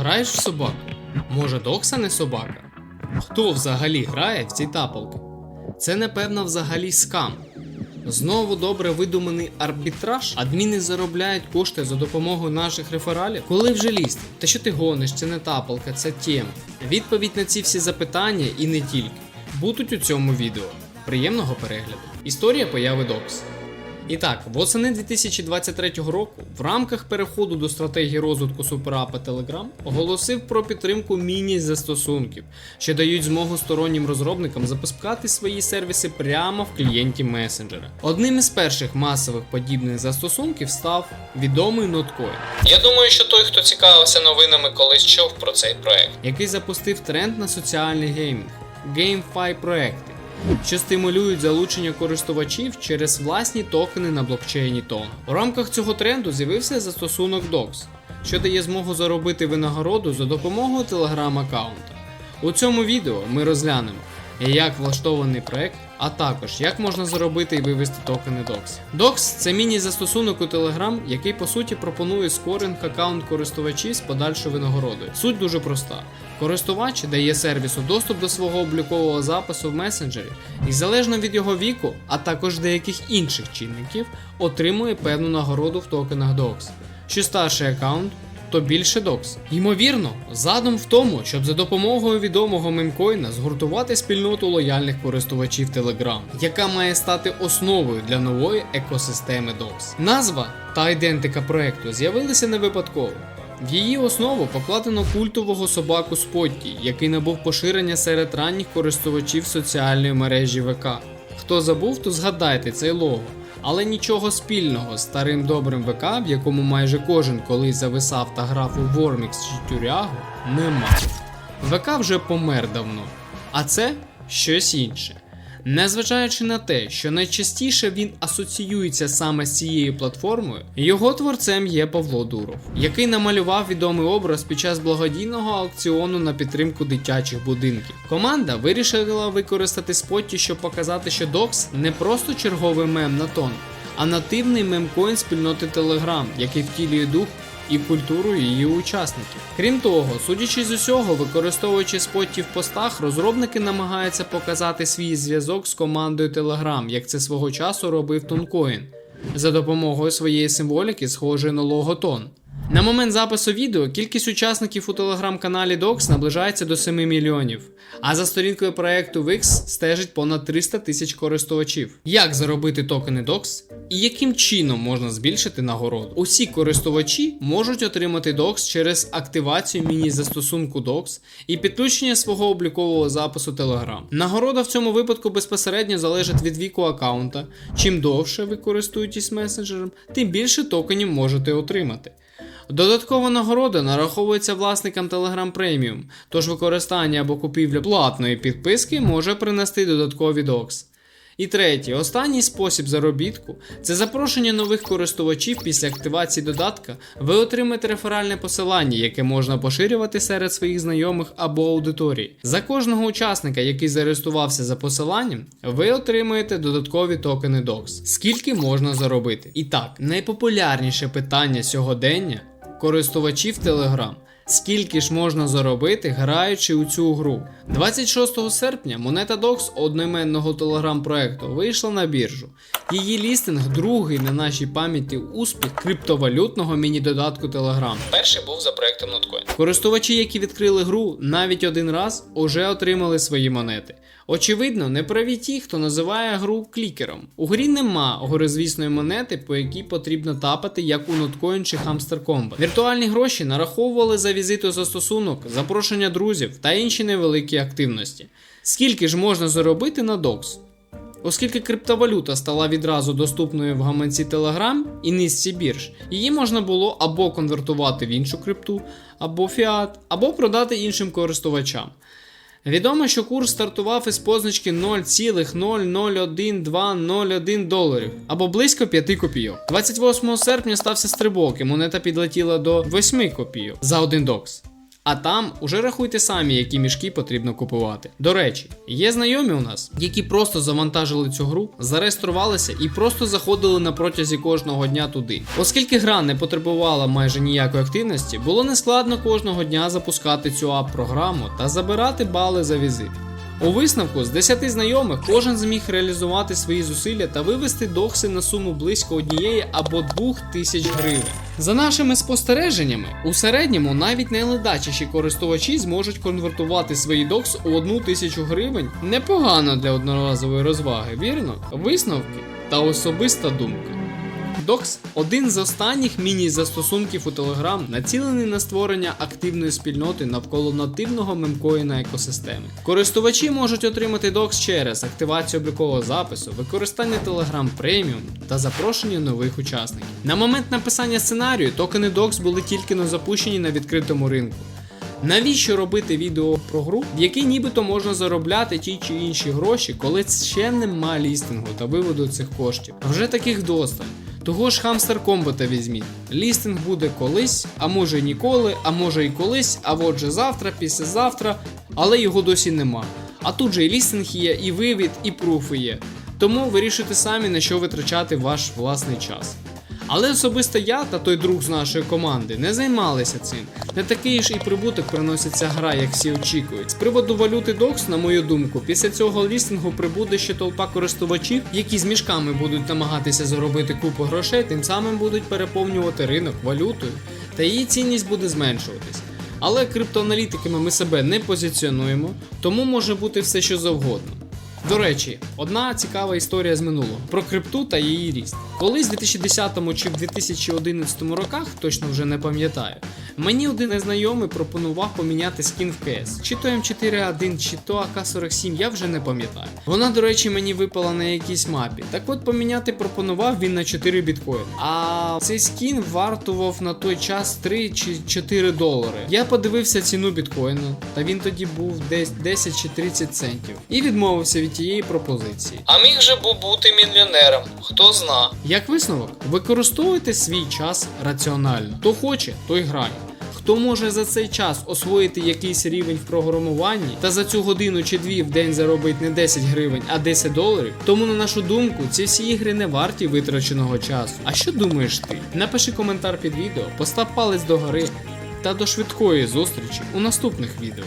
Граєш в собаку? Може, Докса не собака? Хто взагалі грає в ці тапалки? Це напевно взагалі скам. Знову добре видуманий арбітраж. Адміни заробляють кошти за допомогою наших рефералів. Коли вже лізти? Та що ти гониш? Це не тапалка, це тема. Відповідь на ці всі запитання і не тільки будуть у цьому відео. Приємного перегляду. Історія появи Докс. І так, восени 2023 року в рамках переходу до стратегії розвитку суперапа Telegram оголосив про підтримку міні-застосунків, що дають змогу стороннім розробникам запускати свої сервіси прямо в клієнті месенджера. Одним із перших масових подібних застосунків став відомий Notcoin. Я думаю, що той, хто цікавився новинами, колись чув про цей проект, який запустив тренд на соціальний геймінг GameFi проекти що стимулюють залучення користувачів через власні токени на блокчейні Тон. У рамках цього тренду з'явився застосунок Docs, що дає змогу заробити винагороду за допомогою телеграм-аккаунта. У цьому відео ми розглянемо, як влаштований проект, а також як можна заробити і вивести токени Docs. Docs це міні-застосунок у Telegram, який по суті пропонує скоринг аккаунт користувачів з подальшою винагородою. Суть дуже проста. Користувач дає сервісу доступ до свого облікового запису в месенджері і залежно від його віку, а також деяких інших чинників, отримує певну нагороду в токенах Docs. Що старший аккаунт, то більше докс. Ймовірно, задум в тому, щоб за допомогою відомого мемкоїна згуртувати спільноту лояльних користувачів Telegram, яка має стати основою для нової екосистеми Docs. Назва та ідентика проекту з'явилися не випадково. В її основу покладено культового собаку Спотті, який набув поширення серед ранніх користувачів соціальної мережі ВК. Хто забув, то згадайте цей лого. Але нічого спільного з старим добрим ВК, в якому майже кожен колись зависав та грав у Вормікс чи Тюрягу, нема. ВК вже помер давно, а це щось інше. Незважаючи на те, що найчастіше він асоціюється саме з цією платформою, його творцем є Павло Дуров, який намалював відомий образ під час благодійного аукціону на підтримку дитячих будинків. Команда вирішила використати спотті, щоб показати, що Докс не просто черговий мем на тон, а нативний мемкоін спільноти Telegram, який втілює дух і культуру її учасників. Крім того, судячи з усього, використовуючи споті в постах, розробники намагаються показати свій зв'язок з командою Telegram, як це свого часу робив Тонкоін, за допомогою своєї символіки, схожої на логотон. На момент запису відео кількість учасників у телеграм-каналі Docs наближається до 7 мільйонів, а за сторінкою проекту Wix стежить понад 300 тисяч користувачів. Як заробити токени Docs і яким чином можна збільшити нагороду? Усі користувачі можуть отримати Docs через активацію міні-застосунку Docs і підключення свого облікового запису Telegram. Нагорода в цьому випадку безпосередньо залежить від віку аккаунта. Чим довше ви користуєтесь месенджером, тим більше токенів можете отримати. Додаткова нагорода нараховується власникам Telegram Premium, тож використання або купівля платної підписки може принести додаткові докс. І третє, останній спосіб заробітку це запрошення нових користувачів після активації додатка. Ви отримаєте реферальне посилання, яке можна поширювати серед своїх знайомих або аудиторії. За кожного учасника, який зареєструвався за посиланням, ви отримаєте додаткові токени DOX. Скільки можна заробити? І так, найпопулярніше питання сьогодення користувачів Telegram. Скільки ж можна заробити, граючи у цю гру? 26 серпня монета DOX одноіменного телеграм-проекту вийшла на біржу. Її лістинг другий на нашій пам'яті успіх криптовалютного міні-додатку Telegram. Перший був за проектом Notcoin. Користувачі, які відкрили гру навіть один раз, уже отримали свої монети. Очевидно, не праві ті, хто називає гру клікером. У грі нема горизвісної монети, по якій потрібно тапати, як у Notcoin чи Hamster Combat. Віртуальні гроші нараховували за візит у застосунок, запрошення друзів та інші невеликі активності. Скільки ж можна заробити на DOX? Оскільки криптовалюта стала відразу доступною в гаманці Telegram і низці бірж, її можна було або конвертувати в іншу крипту, або фіат, або продати іншим користувачам. Відомо, що курс стартував із позначки 0,001201 доларів або близько 5 копійок. 28 серпня стався стрибок, і монета підлетіла до 8 копійок за один докс. А там уже рахуйте самі, які мішки потрібно купувати. До речі, є знайомі у нас, які просто завантажили цю гру, зареєструвалися і просто заходили на протязі кожного дня туди. Оскільки гра не потребувала майже ніякої активності, було нескладно кожного дня запускати цю ап-програму та забирати бали за візит. У висновку з 10 знайомих кожен зміг реалізувати свої зусилля та вивести докси на суму близько однієї або двох тисяч гривень. За нашими спостереженнями, у середньому навіть найледачіші користувачі зможуть конвертувати свої докс у одну тисячу гривень. Непогано для одноразової розваги, вірно? Висновки та особиста думка. Docs – один з останніх міні-застосунків у Telegram, націлений на створення активної спільноти навколо нативного мемкоїна екосистеми. Користувачі можуть отримати Docs через активацію облікового запису, використання Telegram Premium та запрошення нових учасників. На момент написання сценарію токени Docs були тільки но запущені на відкритому ринку. Навіщо робити відео про гру, в якій нібито можна заробляти ті чи інші гроші, коли ще нема лістингу та виводу цих коштів? Вже таких досталь. Того ж Хамстер комбата візьміть. Лістинг буде колись, а може й ніколи, а може і колись, а отже завтра, післязавтра, але його досі нема. А тут же і лістинг є, і вивід, і пруфи є. Тому вирішуйте самі на що витрачати ваш власний час. Але особисто я та той друг з нашої команди не займалися цим. Не такий ж і прибуток приносить ця гра, як всі очікують. З приводу валюти DOX, на мою думку, після цього лістингу прибуде ще толпа користувачів, які з мішками будуть намагатися заробити купу грошей, тим самим будуть переповнювати ринок валютою, та її цінність буде зменшуватись. Але криптоаналітиками ми себе не позиціонуємо, тому може бути все що завгодно. До речі, одна цікава історія з минулого про крипту та її ріст. Колись в 2010 чи в 2011 роках, точно вже не пам'ятаю, мені один незнайомий пропонував поміняти скін в КС. Чи то М4А1, чи то АК-47, я вже не пам'ятаю. Вона, до речі, мені випала на якійсь мапі. Так от поміняти пропонував він на 4 біткоїни. А цей скін вартував на той час 3 чи 4 долари. Я подивився ціну біткоїну, та він тоді був десь 10 чи 30 центів. І відмовився від тієї пропозиції. А міг же був бути мільйонером, хто зна. Як висновок, використовуйте свій час раціонально. Хто хоче, той грає. Хто може за цей час освоїти якийсь рівень в програмуванні та за цю годину чи дві в день заробить не 10 гривень, а 10 доларів, тому на нашу думку ці всі ігри не варті витраченого часу. А що думаєш ти? Напиши коментар під відео, постав палець догори та до швидкої зустрічі у наступних відео.